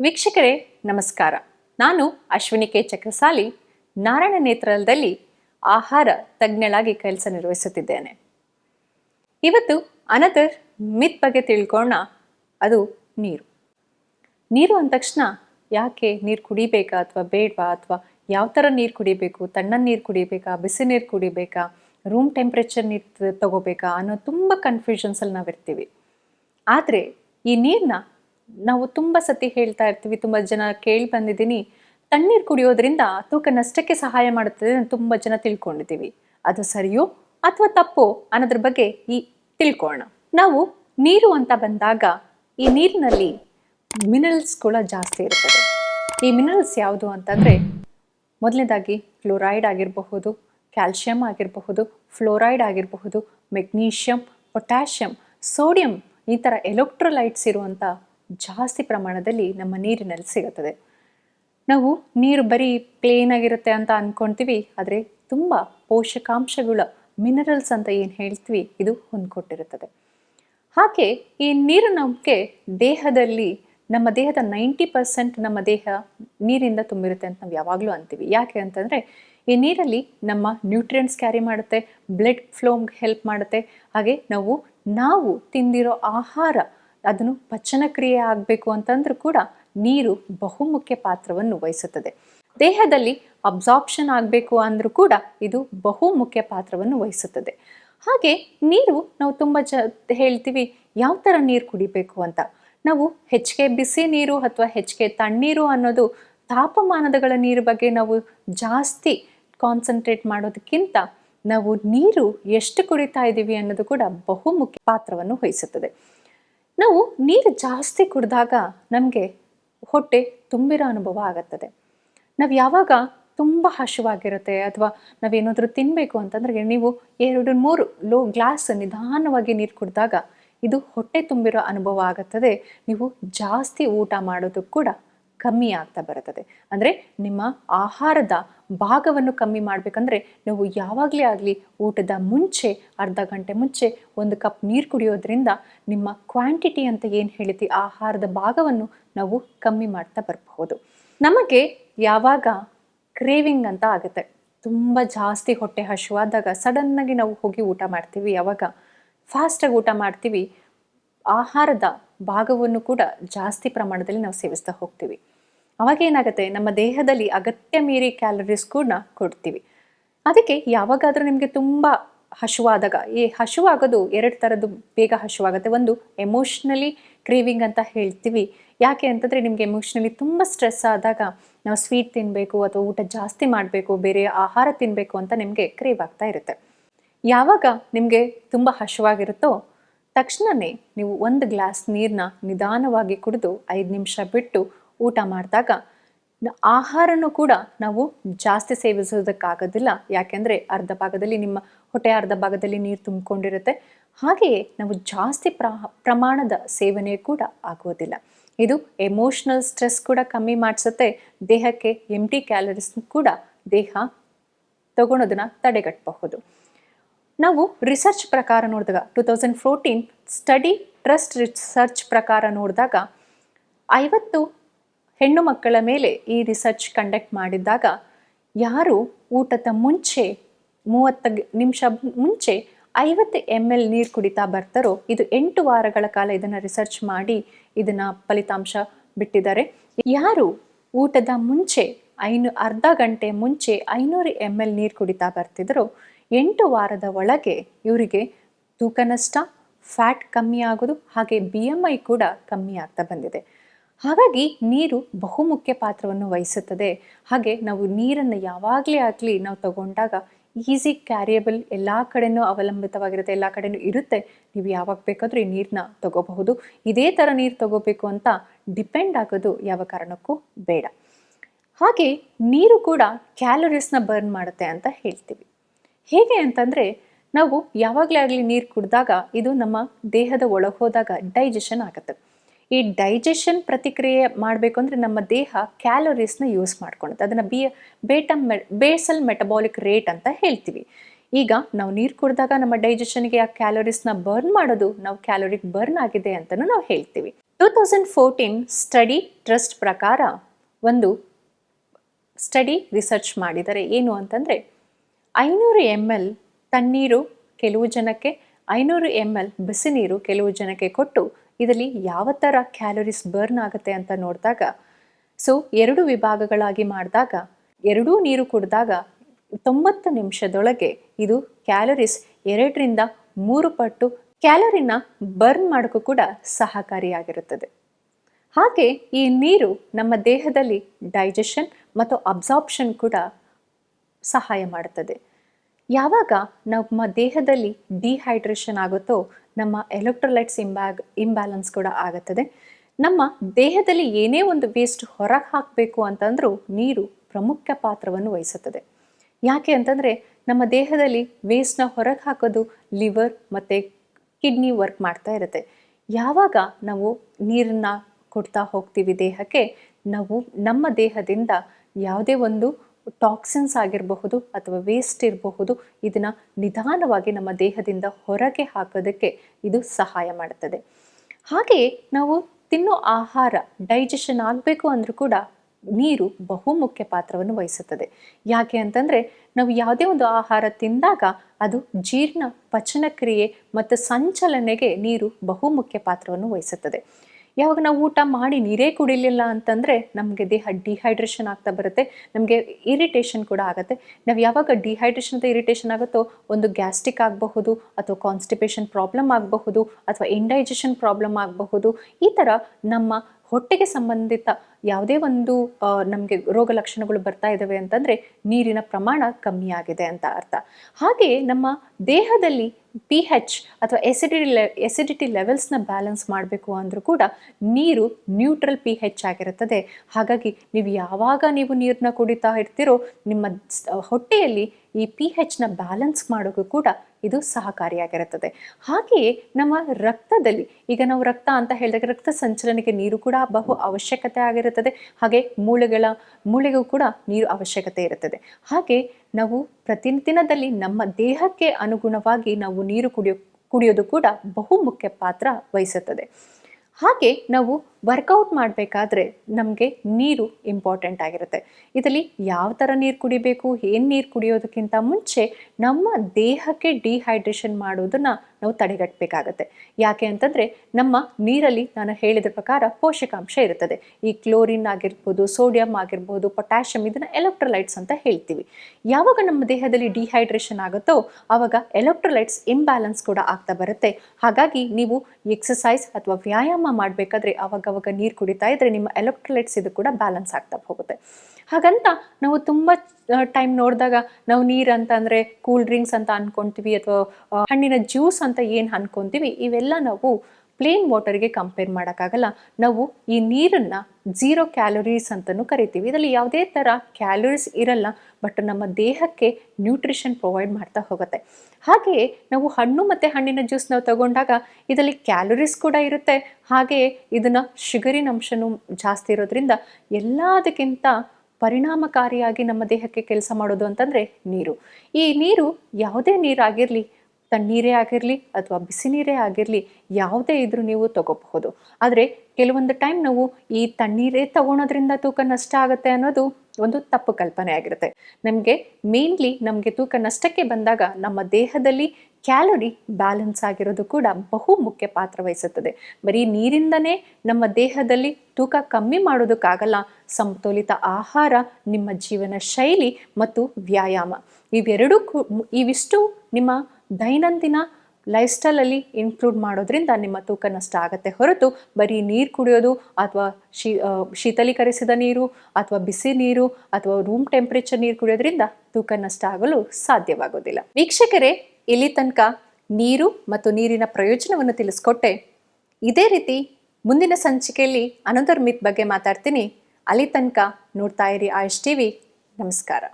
ವೀಕ್ಷಕರೇ, ನಮಸ್ಕಾರ. ನಾನು ಅಶ್ವಿನಿ ಕೆ. ಚಕ್ರಸಾಲಿ, ನಾರಾಯಣ ನೇತ್ರದಲ್ಲಿ ಆಹಾರ ತಜ್ಞಳಾಗಿ ಕೆಲಸ ನಿರ್ವಹಿಸುತ್ತಿದ್ದೇನೆ. ಇವತ್ತು ಅನದರ್ ಮಿತ್ ಬಗ್ಗೆ ತಿಳ್ಕೊಳ್ಳೋಣ ಅದು ನೀರು. ನೀರು ಅಂದ ತಕ್ಷಣ ಯಾಕೆ ನೀರು ಕುಡಿಬೇಕಾ ಅಥವಾ ಬೇಡವಾ ಅಥವಾ ಯಾವ ಥರ ನೀರು ಕುಡಿಬೇಕು, ತಣ್ಣನ ನೀರು ಕುಡಿಬೇಕಾ, ಬಿಸಿ ನೀರು ಕುಡಿಬೇಕಾ ರೂಮ್ ಟೆಂಪ್ರೇಚರ್ ನೀರು ತಗೋಬೇಕಾ ಅನ್ನೋ ತುಂಬ ಕನ್ಫ್ಯೂಷನ್ಸಲ್ಲಿ ನಾವಿರ್ತೀವಿ. ಆದರೆ ಈ ನೀರನ್ನ ನಾವು ತುಂಬ ಸತಿ ಹೇಳ್ತಾ ಇರ್ತೀವಿ, ತುಂಬ ಜನ ಕೇಳಿ ಬಂದಿದ್ದೀನಿ. ತಣ್ಣೀರು ಕುಡಿಯೋದ್ರಿಂದ ತೂಕ ನಷ್ಟಕ್ಕೆ ಸಹಾಯ ಮಾಡುತ್ತದೆ ತುಂಬ ಜನ ತಿಳ್ಕೊಂಡಿದ್ದೀವಿ. ಅದು ಸರಿಯೋ ಅಥವಾ ತಪ್ಪೋ ಅನ್ನೋದ್ರ ಬಗ್ಗೆ ಈ ತಿಳ್ಕೊಳ್ಳೋಣ. ನಾವು ನೀರು ಅಂತ ಬಂದಾಗ ಈ ನೀರಿನಲ್ಲಿ ಮಿನರಲ್ಸ್ ಕೂಡ ಜಾಸ್ತಿ ಇರ್ತದೆ. ಈ ಮಿನರಲ್ಸ್ ಯಾವುದು ಅಂತಂದರೆ ಮೊದಲನೇದಾಗಿ ಕ್ಲೋರೈಡ್ ಆಗಿರಬಹುದು ಕ್ಯಾಲ್ಶಿಯಂ ಆಗಿರಬಹುದು ಫ್ಲೋರೈಡ್ ಆಗಿರಬಹುದು ಮೆಗ್ನೀಷಿಯಂ ಪೊಟ್ಯಾಷಿಯಂ ಸೋಡಿಯಂ ಈ ಥರ ಎಲೆಕ್ಟ್ರೋಲೈಟ್ಸ್ ಇರುವಂಥ ಜಾಸ್ತಿ ಪ್ರಮಾಣದಲ್ಲಿ ನಮ್ಮ ನೀರಿನಲ್ಲಿ ಸಿಗುತ್ತದೆ. ನಾವು ನೀರು ಬರೀ ಪ್ಲೇನ್ ಆಗಿರುತ್ತೆ ಅಂತ ಅಂದ್ಕೊಳ್ತೀವಿ ಆದರೆ ತುಂಬ ಪೋಷಕಾಂಶಗಳ ಮಿನರಲ್ಸ್ ಅಂತ ಏನು ಹೇಳ್ತೀವಿ, ಇದು ಹೊಂದ್ಕೊಟ್ಟಿರುತ್ತದೆ. ಹಾಗೆ ಈ ನೀರು ನಮಗೆ ದೇಹದಲ್ಲಿ, ನಮ್ಮ ದೇಹದ ನೈಂಟಿ ಪರ್ಸೆಂಟ್ ನಮ್ಮ ದೇಹ ನೀರಿಂದ ತುಂಬಿರುತ್ತೆ ಅಂತ ನಾವು ಯಾವಾಗಲೂ ಅಂತೀವಿ. ಯಾಕೆ ಅಂತಂದರೆ, ಈ ನೀರಲ್ಲಿ ನಮ್ಮ ನ್ಯೂಟ್ರಿಯೆಂಟ್ಸ್ ಕ್ಯಾರಿ ಮಾಡುತ್ತೆ ಬ್ಲಡ್ ಫ್ಲೋಮ್ಗೆ ಹೆಲ್ಪ್ ಮಾಡುತ್ತೆ. ಹಾಗೆ ನಾವು ನಾವು ತಿಂದಿರೋ ಆಹಾರ ಅದನ್ನು ಪಚನ ಕ್ರಿಯೆ ಆಗಬೇಕು ಅಂತಂದ್ರೂ ಕೂಡ ನೀರು ಬಹುಮುಖ್ಯ ಪಾತ್ರವನ್ನು ವಹಿಸುತ್ತದೆ. ದೇಹದಲ್ಲಿ ಅಬ್ಸಾರ್ಪ್ಷನ್ ಆಗಬೇಕು ಅಂದರೂ ಕೂಡ ಇದು ಬಹುಮುಖ್ಯ ಪಾತ್ರವನ್ನು ವಹಿಸುತ್ತದೆ. ಹಾಗೆ ನೀರು ನಾವು ತುಂಬ ಜ, ಹೇಳ್ತೀವಿ, ಯಾವ ಥರ ನೀರು ಕುಡಿಬೇಕು ಅಂತ. ನಾವು ಹೆಚ್ಚಿಗೆ ಬಿಸಿ ನೀರು ಅಥವಾ ಹೆಚ್ಚಿಗೆ ತಣ್ಣೀರು ಅನ್ನೋದು ತಾಪಮಾನದಗಳ ನೀರು ಬಗ್ಗೆ ನಾವು ಜಾಸ್ತಿ ಕಾನ್ಸಂಟ್ರೇಟ್ ಮಾಡೋದಕ್ಕಿಂತ ನಾವು ನೀರು ಎಷ್ಟು ಕುಡಿತಾ ಇದ್ದೀವಿ ಅನ್ನೋದು ಕೂಡ ಬಹುಮುಖ್ಯ ಪಾತ್ರವನ್ನು ವಹಿಸುತ್ತದೆ. ನಾವು ನೀರು ಜಾಸ್ತಿ ಕುಡಿದಾಗ ನಮಗೆ ಹೊಟ್ಟೆ ತುಂಬಿರೋ ಅನುಭವ ಆಗುತ್ತದೆ. ನಾವು ಯಾವಾಗ ತುಂಬ ಹಸಿವಾಗಿರುತ್ತೆ ಅಥವಾ ನಾವೇನಾದರೂ ತಿನ್ನಬೇಕು ಅಂತಂದರೆ ನೀವು ಎರಡು ಮೂರು ಲೋ ಗ್ಲಾಸ್ ನಿಧಾನವಾಗಿ ನೀರು ಕುಡಿದಾಗ ಇದು ಹೊಟ್ಟೆ ತುಂಬಿರೋ ಅನುಭವ ಆಗುತ್ತದೆ. ನೀವು ಜಾಸ್ತಿ ಊಟ ಮಾಡೋದು ಕೂಡ ಕಮ್ಮಿ ಆಗ್ತಾ ಬರುತ್ತದೆ. ಅಂದರೆ ನಿಮ್ಮ ಆಹಾರದ ಭಾಗವನ್ನು ಕಮ್ಮಿ ಮಾಡಬೇಕಂದ್ರೆ ನೀವು ಯಾವಾಗಲೇ ಆಗಲಿ ಊಟದ ಮುಂಚೆ, ಅರ್ಧ ಗಂಟೆ ಮುಂಚೆ ಒಂದು ಕಪ್ ನೀರು ಕುಡಿಯೋದ್ರಿಂದ ನಿಮ್ಮ ಕ್ವಾಂಟಿಟಿ ಅಂತ ಏನು ಹೇಳ್ತೀವಿ ಆಹಾರದ ಭಾಗವನ್ನು ನಾವು ಕಮ್ಮಿ ಮಾಡ್ತಾ ಬರಬಹುದು. ನಮಗೆ ಯಾವಾಗ ಕ್ರೇವಿಂಗ್ ಅಂತ ಆಗುತ್ತೆ. ತುಂಬ ಜಾಸ್ತಿ ಹೊಟ್ಟೆ ಹಸಿವಾದಾಗ ಸಡನ್ನಾಗಿ ನಾವು ಹೋಗಿ ಊಟ ಮಾಡ್ತೀವಿ. ಯಾವಾಗ ಫಾಸ್ಟಾಗಿ ಊಟ ಮಾಡ್ತೀವಿ. ಆಹಾರದ ಭಾಗವನ್ನು ಕೂಡ ಜಾಸ್ತಿ ಪ್ರಮಾಣದಲ್ಲಿ ನಾವು ಸೇವಿಸ್ತಾ ಹೋಗ್ತೀವಿ. ಅವಾಗ ಏನಾಗುತ್ತೆ? ನಮ್ಮ ದೇಹದಲ್ಲಿ ಅಗತ್ಯ ಮೀರಿ ಕ್ಯಾಲರೀಸ್ ಕೂಡ ಕೊಡ್ತೀವಿ. ಅದಕ್ಕೆ ಯಾವಾಗಾದರೂ ನಿಮಗೆ ತುಂಬ ಹಶುವಾದಾಗ, ಈ ಹಸುವಾಗೋದು ಎರಡು ಥರದ್ದು ಬೇಗ ಹಸುವಾಗುತ್ತೆ ಒಂದು ಎಮೋಷ್ನಲಿ ಕ್ರೇವಿಂಗ್ ಅಂತ ಹೇಳ್ತೀವಿ. ಯಾಕೆ ಅಂತಂದರೆ ನಿಮಗೆ ಎಮೋಷ್ನಲಿ ತುಂಬ ಸ್ಟ್ರೆಸ್ ಆದಾಗ ನಾವು ಸ್ವೀಟ್ ತಿನ್ನಬೇಕು ಅಥವಾ ಊಟ ಜಾಸ್ತಿ ಮಾಡಬೇಕು, ಬೇರೆ ಆಹಾರ ತಿನ್ನಬೇಕು ಅಂತ ನಿಮಗೆ ಕ್ರೇವ್ ಆಗ್ತಾ ಇರುತ್ತೆ. ಯಾವಾಗ ನಿಮಗೆ ತುಂಬ ಹಸುವಾಗಿರುತ್ತೋ ತಕ್ಷಣವೇ ನೀವು ಒಂದು ಗ್ಲಾಸ್ ನೀರನ್ನ ನಿಧಾನವಾಗಿ ಕುಡಿದು ಐದು ನಿಮಿಷ ಬಿಟ್ಟು ಊಟ ಮಾಡಿದಾಗ ಆಹಾರನೂ ಕೂಡ ನಾವು ಜಾಸ್ತಿ ಸೇವಿಸೋದಕ್ಕಾಗೋದಿಲ್ಲ ಯಾಕೆಂದರೆ ಅರ್ಧ ಭಾಗದಲ್ಲಿ ನಿಮ್ಮ ಹೊಟ್ಟೆ ಅರ್ಧ ಭಾಗದಲ್ಲಿ ನೀರು ತುಂಬಿಕೊಂಡಿರುತ್ತೆ. ಹಾಗೆಯೇ ನಾವು ಜಾಸ್ತಿ ಪ್ರ ಪ್ರಮಾಣದ ಸೇವನೆ ಕೂಡ ಆಗೋದಿಲ್ಲ. ಇದು ಎಮೋಷ್ನಲ್ ಸ್ಟ್ರೆಸ್ ಕೂಡ ಕಮ್ಮಿ ಮಾಡಿಸುತ್ತೆ. ದೇಹಕ್ಕೆ ಎಂ ಟಿ ಕ್ಯಾಲರೀಸ್ ಕೂಡ ದೇಹ ತಗೊಳೋದನ್ನ ತಡೆಗಟ್ಟಬಹುದು ನಾವು ರಿಸರ್ಚ್ ಪ್ರಕಾರ ನೋಡಿದಾಗ two thousand fourteen study trust research ಪ್ರಕಾರ ನೋಡಿದಾಗ ಐವತ್ತು ಹೆಣ್ಣು ಮಕ್ಕಳ ಮೇಲೆ ಈ ರಿಸರ್ಚ್ ಕಂಡಕ್ಟ್ ಮಾಡಿದ್ದಾಗ ಯಾರು ಊಟದ ಮುಂಚೆ ಮೂವತ್ತು ನಿಮಿಷ ಮುಂಚೆ ಐವತ್ತು ಎಂ ಎಲ್ ನೀರು ಕುಡಿತಾ ಬರ್ತಾರೋ ಇದು ಎಂಟು ವಾರಗಳ ಕಾಲ ಇದನ್ನು ರಿಸರ್ಚ್ ಮಾಡಿ ಇದನ್ನು ಫಲಿತಾಂಶ ಬಿಟ್ಟಿದ್ದಾರೆ. ಯಾರು ಊಟದ ಮುಂಚೆ ಐನು ಅರ್ಧ ಗಂಟೆ ಮುಂಚೆ ಐನೂರು ಎಂ ಎಲ್ ನೀರು ಕುಡಿತಾ ಬರ್ತಿದ್ರೋ ಎಂಟು ವಾರದ ಒಳಗೆ ಇವರಿಗೆ ತೂಕ ನಷ್ಟ ಫ್ಯಾಟ್ ಕಮ್ಮಿ ಆಗೋದು, ಹಾಗೆ ಬಿ ಎಂ ಐ ಕೂಡ ಕಮ್ಮಿ ಆಗ್ತಾ ಬಂದಿದೆ. ಹಾಗಾಗಿ ನೀರು ಬಹುಮುಖ್ಯ ಪಾತ್ರವನ್ನು ವಹಿಸುತ್ತದೆ. ಹಾಗೆ ನಾವು ನೀರನ್ನು ಯಾವಾಗಲೇ ಆಗಲಿ ನಾವು ತಗೊಂಡಾಗ ಈಸಿ ಕ್ಯಾರಿಯಬಲ್ ಎಲ್ಲ ಕಡೆನೂ ಅವಲಂಬಿತವಾಗಿರುತ್ತೆ, ಎಲ್ಲ ಕಡೆನೂ ಇರುತ್ತೆ. ನೀವು ಯಾವಾಗ ಬೇಕಾದರೂ ಈ ನೀರನ್ನ ತಗೋಬಹುದು. ಇದೇ ಥರ ನೀರು ತಗೋಬೇಕು ಅಂತ ಡಿಪೆಂಡ್ ಆಗೋದು ಯಾವ ಕಾರಣಕ್ಕೂ ಬೇಡ. ಹಾಗೆ ನೀರು ಕೂಡ ಕ್ಯಾಲೋರೀಸ್ನ ಬರ್ನ್ ಮಾಡುತ್ತೆ ಅಂತ ಹೇಳ್ತೀವಿ. ಹೇಗೆ ಅಂತಂದರೆ, ನಾವು ಯಾವಾಗಲೇ ಆಗಲಿ ನೀರು ಕುಡಿದಾಗ ಇದು ನಮ್ಮ ದೇಹದ ಒಳಗೆ ಹೋದಾಗ ಡೈಜೆಷನ್ ಆಗುತ್ತೆ. ಈ ಡೈಜೆಷನ್ ಪ್ರತಿಕ್ರಿಯೆ ಮಾಡಬೇಕು ಅಂದರೆ ನಮ್ಮ ದೇಹ ಕ್ಯಾಲೋರೀಸ್ನ ಯೂಸ್ ಮಾಡ್ಕೊಳುತ್ತೆ. ಅದನ್ನು ಬಿ ಬೇಟಮ್ ಬೇಸಲ್ ಮೆಟಬಾಲಿಕ್ ರೇಟ್ ಅಂತ ಹೇಳ್ತೀವಿ. ಈಗ ನಾವು ನೀರು ಕುಡಿದಾಗ ನಮ್ಮ ಡೈಜೆಷನ್ಗೆ ಆ ಕ್ಯಾಲೋರೀಸ್ನ ಬರ್ನ್ ಮಾಡೋದು ನಾವು ಕ್ಯಾಲೋರಿಕ್ ಬರ್ನ್ ಆಗಿದೆ ಅಂತಲೂ ನಾವು ಹೇಳ್ತೀವಿ. Two thousand fourteen study trust ಪ್ರಕಾರ ಒಂದು ಸ್ಟಡಿ ರಿಸರ್ಚ್ ಮಾಡಿದ್ದಾರೆ ಏನು ಅಂತಂದರೆ ಐನೂರು ಎಂ ಎಲ್ ತಣ್ಣೀರು ಕೆಲವು ಜನಕ್ಕೆ, ಐನೂರು ಎಂ ಎಲ್ ಬಿಸಿ ನೀರು ಕೆಲವು ಜನಕ್ಕೆ ಕೊಟ್ಟು ಇದರಲ್ಲಿ ಯಾವ ಥರ ಕ್ಯಾಲೋರೀಸ್ ಬರ್ನ್ ಆಗುತ್ತೆ ಅಂತ ನೋಡಿದಾಗ, ಸೊ ಎರಡು ವಿಭಾಗಗಳಾಗಿ ಮಾಡಿದಾಗ, ಎರಡೂ ನೀರು ಕುಡಿದಾಗ ತೊಂಬತ್ತು ನಿಮಿಷದೊಳಗೆ ಇದು ಕ್ಯಾಲೋರೀಸ್ ಎರಡರಿಂದ ಮೂರು ಪಟ್ಟು ಕ್ಯಾಲೋರಿನ ಬರ್ನ್ ಮಾಡೋಕ್ಕೂ ಕೂಡ ಸಹಕಾರಿಯಾಗಿರುತ್ತದೆ. ಹಾಗೆ ಈ ನೀರು ನಮ್ಮ ದೇಹದಲ್ಲಿ ಡೈಜೆಷನ್ ಮತ್ತು ಅಬ್ಸಾರ್ಪ್ಷನ್ ಕೂಡ ಸಹಾಯ ಮಾಡುತ್ತದೆ ಯಾವಾಗ ನಮ್ಮ ದೇಹದಲ್ಲಿ ಡಿಹೈಡ್ರೇಷನ್ ಆಗುತ್ತೋ ನಮ್ಮ ಎಲೆಕ್ಟ್ರೋಲೈಟ್ಸ್ ಇಂಬ್ಯಾಗ್ ಇಂಬ್ಯಾಲೆನ್ಸ್ ಕೂಡ ಆಗುತ್ತದೆ. ನಮ್ಮ ದೇಹದಲ್ಲಿ ಏನೇ ಒಂದು ವೇಸ್ಟ್ ಹೊರಗೆ ಹಾಕಬೇಕು ಅಂತಂದರೂ ನೀರು ಪ್ರಮುಖ ಪಾತ್ರವನ್ನು ವಹಿಸುತ್ತದೆ. ಯಾಕೆ ಅಂತಂದರೆ ನಮ್ಮ ದೇಹದಲ್ಲಿ ವೇಸ್ಟ್ನ ಹೊರಗೆ ಹಾಕೋದು ಲಿವರ್ ಮತ್ತು ಕಿಡ್ನಿ ವರ್ಕ್ ಮಾಡ್ತಾ ಇರುತ್ತೆ. ಯಾವಾಗ ನಾವು ನೀರನ್ನು ಕೊಡ್ತಾ ಹೋಗ್ತೀವಿ ದೇಹಕ್ಕೆ, ನಾವು ನಮ್ಮ ದೇಹದಿಂದ ಯಾವುದೇ ಒಂದು ಟಾಕ್ಸಿನ್ಸ್ ಆಗಿರಬಹುದು ಅಥವಾ ವೇಸ್ಟ್ ಇರಬಹುದು, ಇದನ್ನು ನಿಧಾನವಾಗಿ ನಮ್ಮ ದೇಹದಿಂದ ಹೊರಗೆ ಹಾಕೋದಕ್ಕೆ ಇದು ಸಹಾಯ ಮಾಡುತ್ತದೆ ಹಾಗೆಯೇ ನಾವು ತಿನ್ನೋ ಆಹಾರ ಡೈಜೆಷನ್ ಆಗಬೇಕು ಅಂದರೂ ಕೂಡ ನೀರು ಬಹುಮುಖ್ಯ ಪಾತ್ರವನ್ನು ವಹಿಸುತ್ತದೆ. ಯಾಕೆ ಅಂತಂದರೆ ನಾವು ಯಾವುದೇ ಒಂದು ಆಹಾರ ತಿಂದಾಗ ಅದು ಜೀರ್ಣ, ಪಚನಕ್ರಿಯೆ ಮತ್ತು ಸಂಚಲನೆಗೆ ನೀರು ಬಹುಮುಖ್ಯ ಪಾತ್ರವನ್ನು ವಹಿಸುತ್ತದೆ. ಯಾವಾಗ ನಾವು ಊಟ ಮಾಡಿ ನೀರೇ ಕುಡಿಲಿಲ್ಲ ಅಂತಂದರೆ ನಮಗೆ ದೇಹ ಡಿಹೈಡ್ರೇಷನ್ ಆಗ್ತಾ ಬರುತ್ತೆ, ನಮಗೆ ಇರಿಟೇಷನ್ ಕೂಡ ಆಗುತ್ತೆ. ನಾವು ಯಾವಾಗ ಡಿಹೈಡ್ರೇಷನ್ ಅಂತ ಇರಿಟೇಷನ್ ಆಗುತ್ತೋ, ಒಂದು ಗ್ಯಾಸ್ಟ್ರಿಕ್ ಆಗಬಹುದು ಅಥವಾ ಕಾನ್ಸ್ಟಿಪೇಷನ್ ಪ್ರಾಬ್ಲಮ್ ಆಗಬಹುದು ಅಥವಾ ಇಂಡೈಜೆಷನ್ ಪ್ರಾಬ್ಲಮ್ ಆಗಬಹುದು, ಈ ಥರ ನಮ್ಮ ಹೊಟ್ಟೆಗೆ ಸಂಬಂಧಿತ ಯಾವುದೇ ಒಂದು ನಮಗೆ ರೋಗ ಲಕ್ಷಣಗಳು ಬರ್ತಾ ಇದ್ದಾವೆ ಅಂತಂದರೆ ನೀರಿನ ಪ್ರಮಾಣ ಕಮ್ಮಿ ಆಗಿದೆ ಅಂತ ಅರ್ಥ. ಹಾಗೆಯೇ ನಮ್ಮ ದೇಹದಲ್ಲಿ ಪಿ ಹೆಚ್ ಅಥವಾ ಎಸಿಡಿಟಿ ಲೆ ಎಸಿಡಿಟಿ ಲೆವೆಲ್ಸ್ನ ಬ್ಯಾಲೆನ್ಸ್ ಮಾಡಬೇಕು ಅಂದರೂ ಕೂಡ ನೀರು ನ್ಯೂಟ್ರಲ್ ಪಿ ಹೆಚ್ ಆಗಿರುತ್ತದೆ. ಹಾಗಾಗಿ ನೀವು ಯಾವಾಗ ನೀವು ನೀರನ್ನ ಕುಡಿತಾ ಇರ್ತೀರೋ ನಿಮ್ಮ ಹೊಟ್ಟೆಯಲ್ಲಿ ಈ ಪಿ ಹೆಚ್ನ ಬ್ಯಾಲೆನ್ಸ್ ಮಾಡೋಕ್ಕೂ ಕೂಡ ಇದು ಸಹಕಾರಿಯಾಗಿರುತ್ತದೆ. ಹಾಗೆಯೇ ನಮ್ಮ ರಕ್ತದಲ್ಲಿ, ಈಗ ನಾವು ರಕ್ತ ಅಂತ ಹೇಳಿದಾಗ ರಕ್ತ ಸಂಚಲನಕ್ಕೆ ನೀರು ಕೂಡ ಬಹು ಅವಶ್ಯಕತೆ ಆಗಿರುತ್ತದೆ. ಹಾಗೆ ಮೂಳೆಗಳ, ಮೂಳೆಗೂ ಕೂಡ ನೀರು ಅವಶ್ಯಕತೆ ಇರುತ್ತದೆ. ಹಾಗೆ ನಾವು ಪ್ರತಿದಿನದಲ್ಲಿ ನಮ್ಮ ದೇಹಕ್ಕೆ ಅನುಗುಣವಾಗಿ ನಾವು ನೀರು ಕುಡಿಯೋ, ಕುಡಿಯೋದು ಕೂಡ ಬಹು ಮುಖ್ಯ ಪಾತ್ರ ವಹಿಸುತ್ತದೆ. ಹಾಗೆ ನಾವು ವರ್ಕೌಟ್ ಮಾಡಬೇಕಾದ್ರೆ ನಮಗೆ ನೀರು ಇಂಪಾರ್ಟೆಂಟ್ ಆಗಿರುತ್ತೆ. ಇದರಲ್ಲಿ ಯಾವ ಥರ ನೀರು ಕುಡಿಬೇಕು, ಏನು ನೀರು ಕುಡಿಯೋದಕ್ಕಿಂತ ಮುಂಚೆ ನಮ್ಮ ದೇಹಕ್ಕೆ ಡಿಹೈಡ್ರೇಷನ್ ಮಾಡೋದನ್ನು ನಾವು ತಡೆಗಟ್ಟಬೇಕಾಗತ್ತೆ ಯಾಕೆ ಅಂತಂದರೆ ನಮ್ಮ ನೀರಲ್ಲಿ ನಾನು ಹೇಳಿದ ಪ್ರಕಾರ ಪೋಷಕಾಂಶ ಇರುತ್ತದೆ. ಈ ಕ್ಲೋರಿನ್ ಆಗಿರ್ಬೋದು, ಸೋಡಿಯಂ ಆಗಿರ್ಬೋದು, ಪೊಟ್ಯಾಷಿಯಂ ಇದನ್ನು ಎಲೆಕ್ಟ್ರೋಲೈಟ್ಸ್ ಅಂತ ಹೇಳ್ತೀವಿ. ಯಾವಾಗ ನಮ್ಮ ದೇಹದಲ್ಲಿ ಡಿಹೈಡ್ರೇಷನ್ ಆಗುತ್ತೋ ಆವಾಗ ಎಲೆಕ್ಟ್ರೋಲೈಟ್ಸ್ ಇಂಬ್ಯಾಲೆನ್ಸ್ ಕೂಡ ಆಗ್ತಾ ಬರುತ್ತೆ. ಹಾಗಾಗಿ ನೀವು ಎಕ್ಸಸೈಸ್ ಅಥವಾ ವ್ಯಾಯಾಮ ಮಾಡಬೇಕಾದ್ರೆ ಅವಾಗವಾಗ ನೀರು ಕುಡಿತಾ ಇದ್ರೆ ನಿಮ್ಮ ಎಲೆಕ್ಟ್ರೋಲೈಟ್ಸ್ ಇದು ಕೂಡ ಬ್ಯಾಲೆನ್ಸ್ ಆಗ್ತಾ ಹೋಗುತ್ತೆ. ಹಾಗಂತ ನಾವು ತುಂಬ ಟೈಮ್ ನೋಡಿದಾಗ ನಾವು ನೀರು ಅಂತ ಅಂದರೆ ಕೂಲ್ ಡ್ರಿಂಕ್ಸ್ ಅಂತ ಅನ್ಕೊತೀವಿ ಅಥವಾ ಹಣ್ಣಿನ ಜ್ಯೂಸ್ ಅಂತ ಏನು ಅನ್ಕೊಂತೀವಿ, ಇವೆಲ್ಲ ನಾವು ಪ್ಲೇನ್ ವಾಟರ್ಗೆ ಕಂಪೇರ್ ಮಾಡೋಕ್ಕಾಗಲ್ಲ. ನಾವು ಈ ನೀರನ್ನು ಝೀರೋ ಕ್ಯಾಲೋರೀಸ್ ಅಂತಲೂ ಕರಿತೀವಿ. ಇದರಲ್ಲಿ ಯಾವುದೇ ಥರ ಕ್ಯಾಲೋರೀಸ್ ಇರಲ್ಲ ಬಟ್ ನಮ್ಮ ದೇಹಕ್ಕೆ ನ್ಯೂಟ್ರಿಷನ್ ಪ್ರೊವೈಡ್ ಮಾಡ್ತಾ ಹೋಗುತ್ತೆ. ಹಾಗೆಯೇ ನಾವು ಹಣ್ಣು ಮತ್ತು ಹಣ್ಣಿನ ಜ್ಯೂಸ್ ನಾವು ತಗೊಂಡಾಗ ಇದರಲ್ಲಿ ಕ್ಯಾಲೋರೀಸ್ ಕೂಡ ಇರುತ್ತೆ. ಹಾಗೆಯೇ ಇದನ್ನು ಶುಗರಿನ ಅಂಶನೂ ಜಾಸ್ತಿ ಇರೋದ್ರಿಂದ ಎಲ್ಲದಕ್ಕಿಂತ ಪರಿಣಾಮಕಾರಿಯಾಗಿ ನಮ್ಮ ದೇಹಕ್ಕೆ ಕೆಲಸ ಮಾಡೋದು ಅಂತಂದರೆ ನೀರು. ಈ ನೀರು ಯಾವುದೇ ನೀರಾಗಿರಲಿ ತಣ್ಣೀರೇ ಆಗಿರಲಿ ಅಥವಾ ಬಿಸಿ ನೀರೇ ಆಗಿರಲಿ ಯಾವುದೇ ಇದ್ರೂ ನೀವು ತಗೋಬಹುದು. ಆದರೆ ಕೆಲವೊಂದು ಟೈಮ್ ನಾವು ಈ ತಣ್ಣೀರೇ ತಗೊಳೋದ್ರಿಂದ ತೂಕ ನಷ್ಟ ಆಗುತ್ತೆ ಅನ್ನೋದು ಒಂದು ತಪ್ಪು ಕಲ್ಪನೆ ಆಗಿರುತ್ತೆ. ನಮಗೆ ಮೇನ್ಲಿ ನಮಗೆ ತೂಕ ನಷ್ಟಕ್ಕೆ ಬಂದಾಗ ನಮ್ಮ ದೇಹದಲ್ಲಿ ಕ್ಯಾಲೋರಿ ಬ್ಯಾಲೆನ್ಸ್ ಆಗಿರೋದು ಕೂಡ ಬಹು ಮುಖ್ಯ ಪಾತ್ರ ವಹಿಸುತ್ತದೆ. ಬರೀ ನೀರಿಂದನೇ ನಮ್ಮ ದೇಹದಲ್ಲಿ ತೂಕ ಕಮ್ಮಿ ಮಾಡೋದಕ್ಕಾಗಲ್ಲ, ಸಮತೋಲಿತ ಆಹಾರ, ನಿಮ್ಮ ಜೀವನ ಶೈಲಿ ಮತ್ತು ವ್ಯಾಯಾಮ. ಇವೆರಡೂ ಇವಿಷ್ಟು ನಿಮ್ಮ ದೈನಂದಿನ ಲೈಫ್ ಸ್ಟೈಲಲ್ಲಿ ಇನ್ಕ್ಲೂಡ್ ಮಾಡೋದ್ರಿಂದ ನಿಮ್ಮ ತೂಕ ನಷ್ಟ ಆಗುತ್ತೆ ಹೊರತು ಬರೀ ನೀರು ಕುಡಿಯೋದು ಅಥವಾ ಶೀ ಶೀತಲೀಕರಿಸಿದ ನೀರು ಅಥವಾ ಬಿಸಿ ನೀರು ಅಥವಾ ರೂಮ್ ಟೆಂಪ್ರೇಚರ್ ನೀರು ಕುಡಿಯೋದ್ರಿಂದ ತೂಕ ನಷ್ಟ ಆಗಲು ಸಾಧ್ಯವಾಗೋದಿಲ್ಲ. ವೀಕ್ಷಕರೇ, ಇಲ್ಲಿ ತನಕ ನೀರು ಮತ್ತು ನೀರಿನ ಪ್ರಯೋಜನವನ್ನು ತಿಳಿಸ್ಕೊಟ್ಟೆ. ಇದೇ ರೀತಿ ಮುಂದಿನ ಸಂಚಿಕೆಯಲ್ಲಿ ಅನದರ್ ಮಿತ್ ಬಗ್ಗೆ ಮಾತಾಡ್ತೀನಿ. ಅಲ್ಲಿ ತನಕ ನೋಡ್ತಾ ಇರಿ ಆಯುಷ್ ಟಿವಿ. ನಮಸ್ಕಾರ.